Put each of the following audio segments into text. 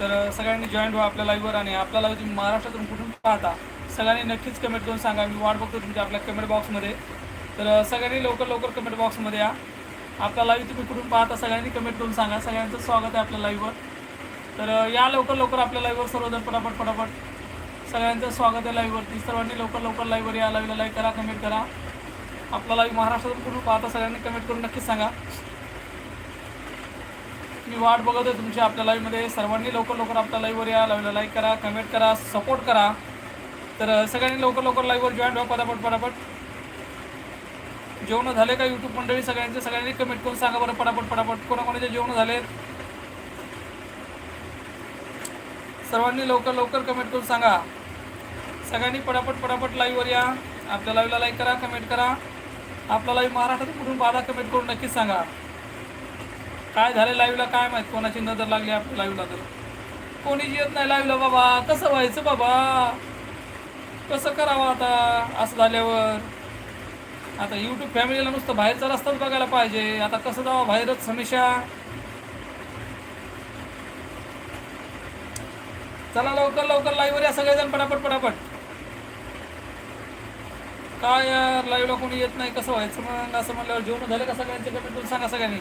तर सगळ्यांनी जॉईंट व्हा आपल्या लाईव्हवर आणि आपल्या लाईव्ह तुम्ही महाराष्ट्रातून कुठून पाहता सगळ्यांनी नक्कीच कमेंट करून सांगा. मी वाट बघतो तुमच्या आपल्या कमेंट बॉक्समध्ये तर सगळ्यांनी लवकर लवकर कमेंट बॉक्समध्ये या. आपला लाईव्ह तुम्ही कुठून पाहता सगळ्यांनी कमेंट करून सांगा. सगळ्यांचं स्वागत आहे आपल्या लाईव्हवर तर या लवकर लवकर आपल्या लाईव्हवर सर्वजण पटापट पटापट. सगळ्यांचं स्वागत आहे लाईव्हवरती सर्वांनी लवकर लवकर लाईव्हवर या. लाईव्हला लाईक करा कमेंट करा. आपला लाईव्ह महाराष्ट्रातून कुठून पाहता सगळ्यांनी कमेंट करून नक्कीच सांगा. मी वाट बघत आहे तुमची आपल्या लाईव्हमध्ये सर्वांनी लवकर लवकर आपल्या लाईव्हवर या. लाईव्हला लाईक करा कमेंट करा सपोर्ट करा. तर सगळ्यांनी लवकर लवकर लाईव्हवर जॉईन व्हा पटापट पटापट. जेवण झाले का यूट्यूब मंडळी सगळ्यांचे? सगळ्यांनी कमेंट करून सांगा बरं पटापट पटापट. कोणाकोणाचे जेवण झाले सर्वांनी लवकर लवकर कमेंट करून सांगा. सगळ्यांनी पटापट पटापट लाईव्हवर या. आपल्या लाईव्हला लाईक करा कमेंट करा. आपला लाईव्ह महाराष्ट्रात कुठून पाहता कमेंट करून नक्कीच सांगा. काय झालं लाईव्हला काय माहीत? कोणाची नजर लागली आपल्या लाईव्हला तर? कोणीच येत नाही लाईव्हला बाबा. कसं व्हायचं बाबा? कसं करावं आता? असं झाल्यावर? आता यूट्यूब फॅमिलीला नुसतं बाहेरचा रस्ताच बघायला पाहिजे. आता कसं जावं? बाहेरच हमेशा चला लवकर लवकर लाईव्हवर या सगळेजण पटापट पटापट. काय यार? लाईव्हला कोणी येत नाही. कसं व्हायचं मग? असं म्हणल्यावर जेवण झालं का सगळ्यांचे? कमेंट सांगा सगळ्यांनी.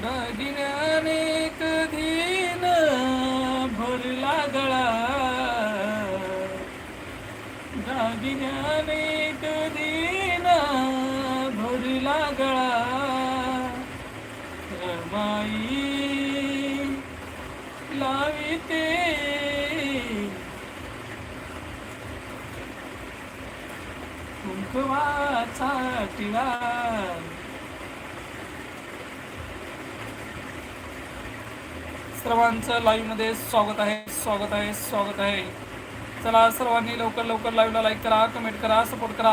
दागिन्याने कधी न भरला गळा दागिन्याने कधी न भरला गळा रमाई लाविते. कुंकवाचा टिळा. सर्वांचं लाईव्हमध्ये स्वागत आहे स्वागत आहे स्वागत आहे. चला सर्वांनी लवकर लवकर लाईव्हला लाईक करा कमेंट करा सपोर्ट करा.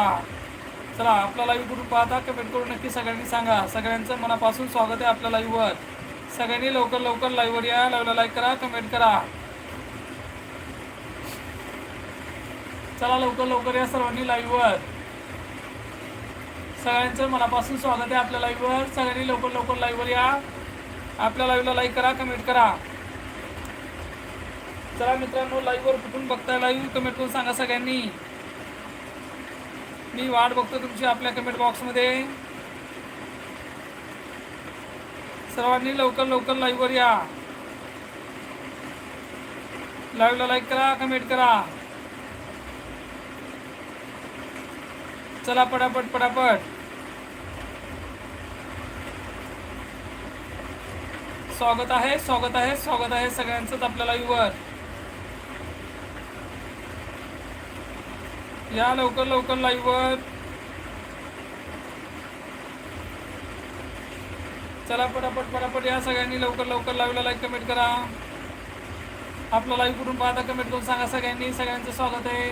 चला आपला लाईव्ह कुठून पाहता कमेंट करून नक्की सगळ्यांनी सांगा. सगळ्यांचं मनापासून स्वागत आहे आपल्या लाईव्हवर सगळ्यांनी लवकर लवकर लाईव्हवर या लाईव्हला लाईक करा कमेंट करा. चला लवकर लवकर या सर्वांनी लाईव्हवर सगळ्यांचं मनापासून स्वागत आहे आपल्या लाईव्हवर सगळ्यांनी लवकर लवकर लाईव्हवर या. आपल्या लाईव्हला लाईक करा कमेंट करा. चला मित्रांनो लाईव्हवर कुठून बघताय? लाईव्ह कमेंट करून सांगा सगळ्यांनी. मी वाट बघतो तुमची आपल्या कमेंट बॉक्समध्ये सर्वांनी लवकर लवकर लाईव्हवर या. लाईव्हला लाईक करा कमेंट करा. चला पटापट पटापट. स्वागत आहे स्वागत आहे स्वागत आहे सगळ्यांचंच आपल्या लाईव्हवर या लवकर लवकर लाईव्हवर चला पटापट पटापट या सगळ्यांनी लवकर लवकर लाईव्हला लाईक कमेंट करा. आपला लाईव्ह कुठून पाहता कमेंट करून सांगा सगळ्यांनी. सगळ्यांचं स्वागत आहे.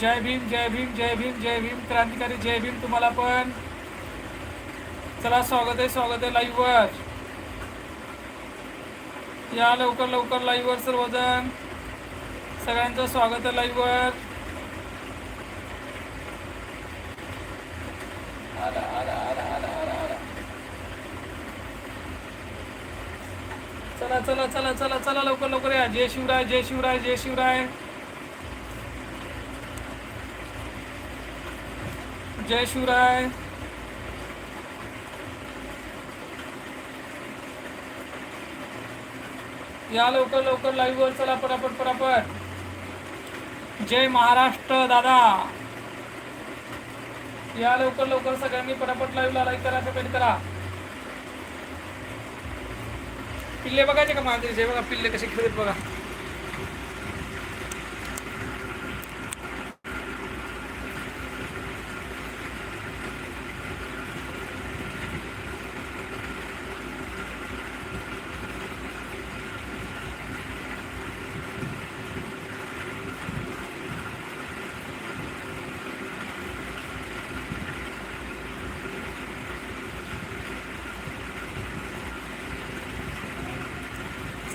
जय भीम जय भीम जय भीम जय भीम. क्रांतिकारी जय भीम तुम्हाला पण. चला स्वागत आहे स्वागत आहे लाईव्हवर या लवकर लवकर लाईव्हवर सर्वजण. सगळ्यांचं स्वागत आहे लाईव्हवर आला, आला, आला, आला, आला, आला. चला चला चला चला चला लवकर लवकर या. जय शिवराय जय शिवराय जय शिवराय. जय शिवराय. या लवकर लवकर लाईव्ह वर चला पटापट पटापट. जय महाराष्ट्र दादा. या लवकर लवकर सगळ्यांनी पटापट लाईव्हला लाईक करा कमेंट करा. पिल्ले बघायचे का माझे बघा पिल्ले कसे खेळत बघा.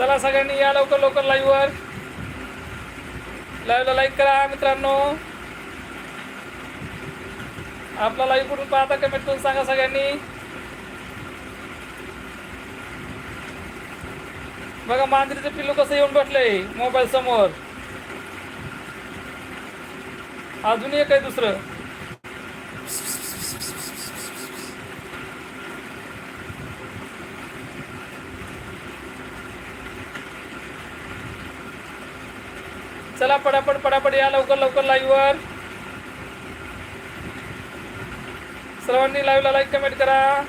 चला सगळ्यांनी या लवकर लवकर लाईव्हवर लाईव्हला लाईक करा मित्रांनो. आपला लाईव्ह कुठून पाहता कमेंट करून सांगा सगळ्यांनी. बघा मांजरीचं पिल्लू कसं येऊन बसलंय मोबाईल समोर. अजून एक आहे दुसरं. चला पटापट पटापट या लवकर लवकर लाईव्हवर सर्वांनी लाईव्हला लाईक कमेंट करा.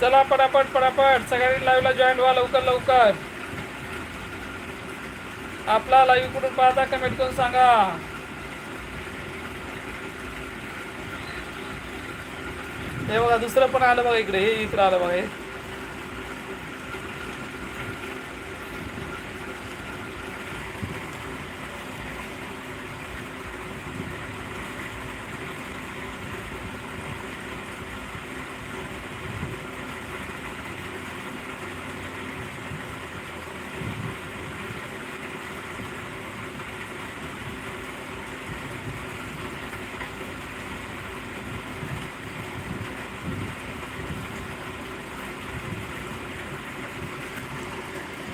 चला पटापट पटापट सगळ्यांनी लाईव्हला जॉईन व्हा लवकर लवकर. आपला लाईव्ह कुठून पाहता? कमेंट करून सांगा. हे बघा दुसरं पण आलं बघा इकडे. हे इकडे आलं बघा हे.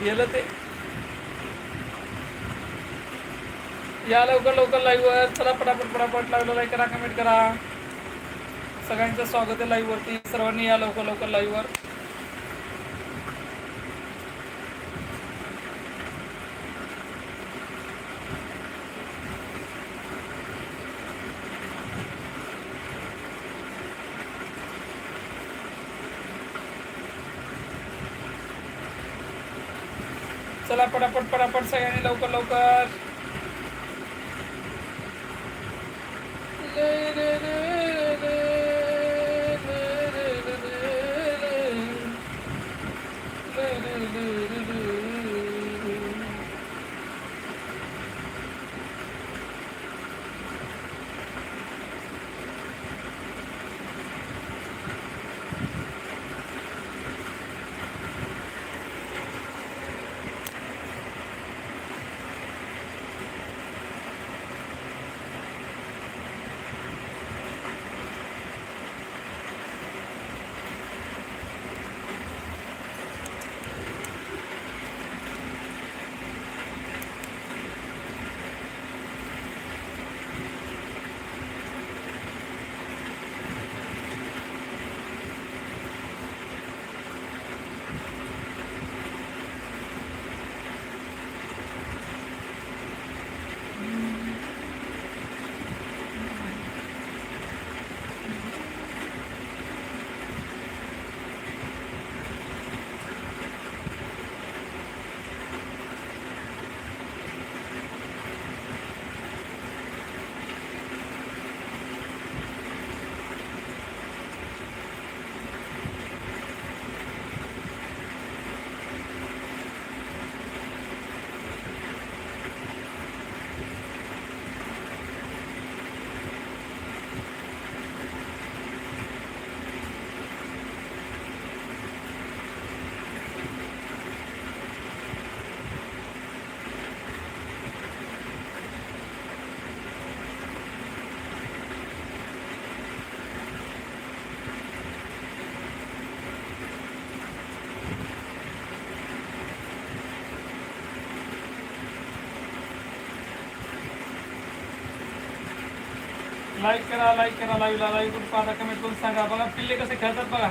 गेलं ते. या लवकर लवकर लाईव्ह वर. चला पटापट पटापट लावलं लाईक करा कमेंट करा. सगळ्यांचं स्वागत आहे लाईव्ह वरती. सर्वांनी या लवकर लवकर लाईव्ह चला पटापट पटापट सगळ्यांनी लवकर लवकर. लाईक करा लाईक करा लाईव्हला लाईव्ह करून पाहता कमेंट करून सांगा. बघा पिल्ले कसे खेळतात बघा.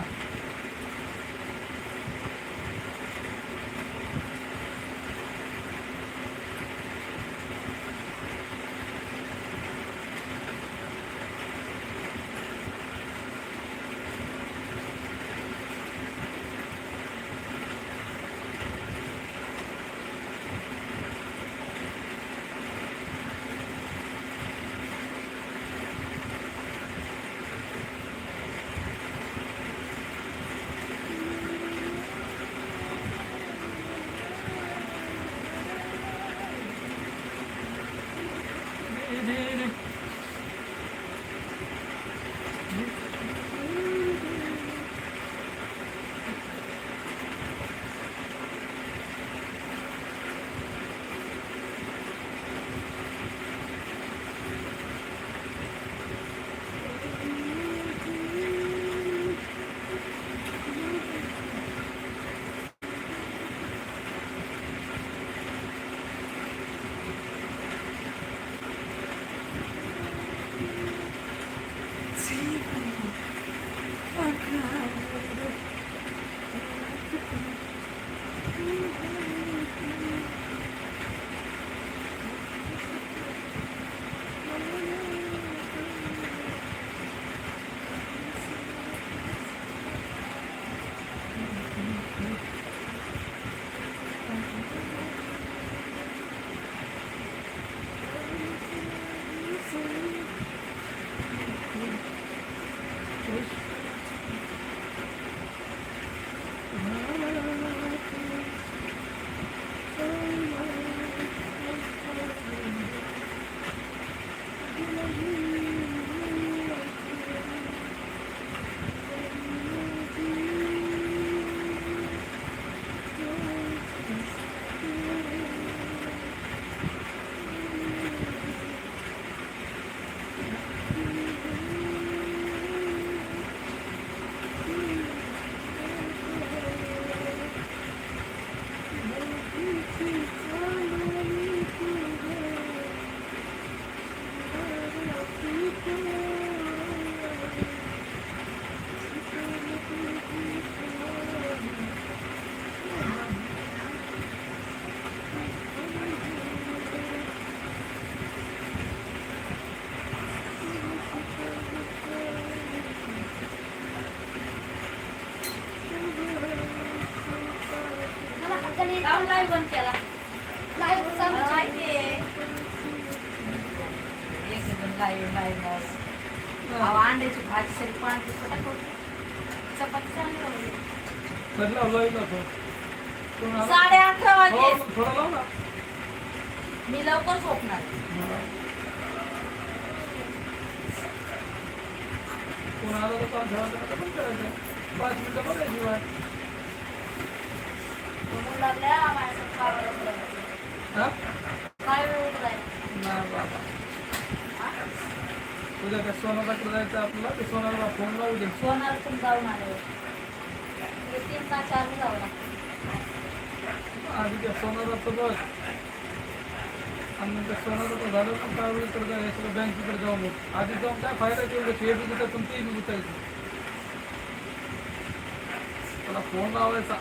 giderim live live live. अहो, अंड्याची भाजी सरी पाणी. चपाती चांगली? साडे अकरा हो, वाजले ना मी लवकर झोपणार. कोण आला तर काम बंद पाच मिनिटं बघायची वाट हा? काय वेळ काय सोनाबाकडे जायचं आपल्याला? ते सोनाला फोन लावू दे. सोनार पण जाऊन आले मी तीन तास आधी जाऊ लागतो. आधी त्या सोनाराचं बघ आणि नंतर सोनाराचं झालं पण त्यावेळी तर सगळं बँकेकडे जाऊन बघ. आधी जाऊन काय फायदा तेवढं हे बी गुतायचं आणि ते बी गुतायचं त्याला फोन लावायचा.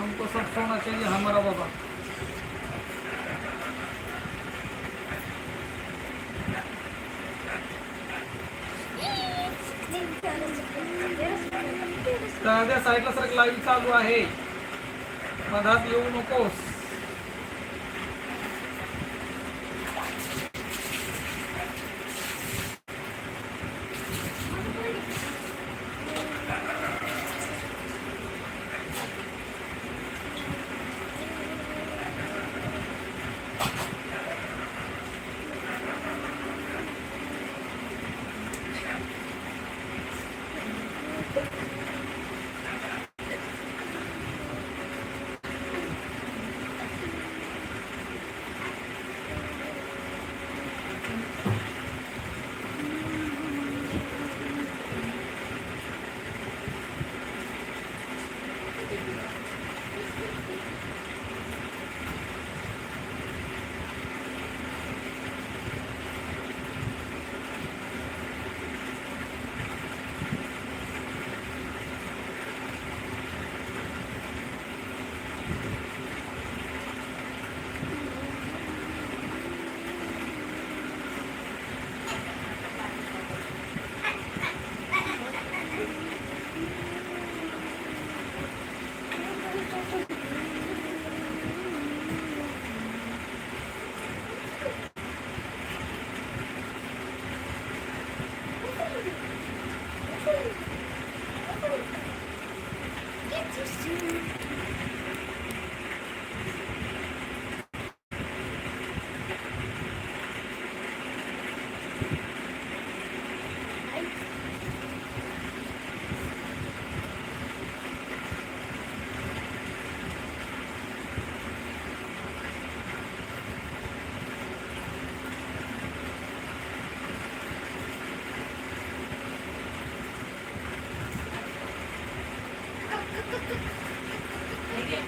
हमको सब सोना चाहिए हमारा बाबा. त्या साईडला सर लाईव्ह चालू आहे. मधात येऊ नकोस. 되게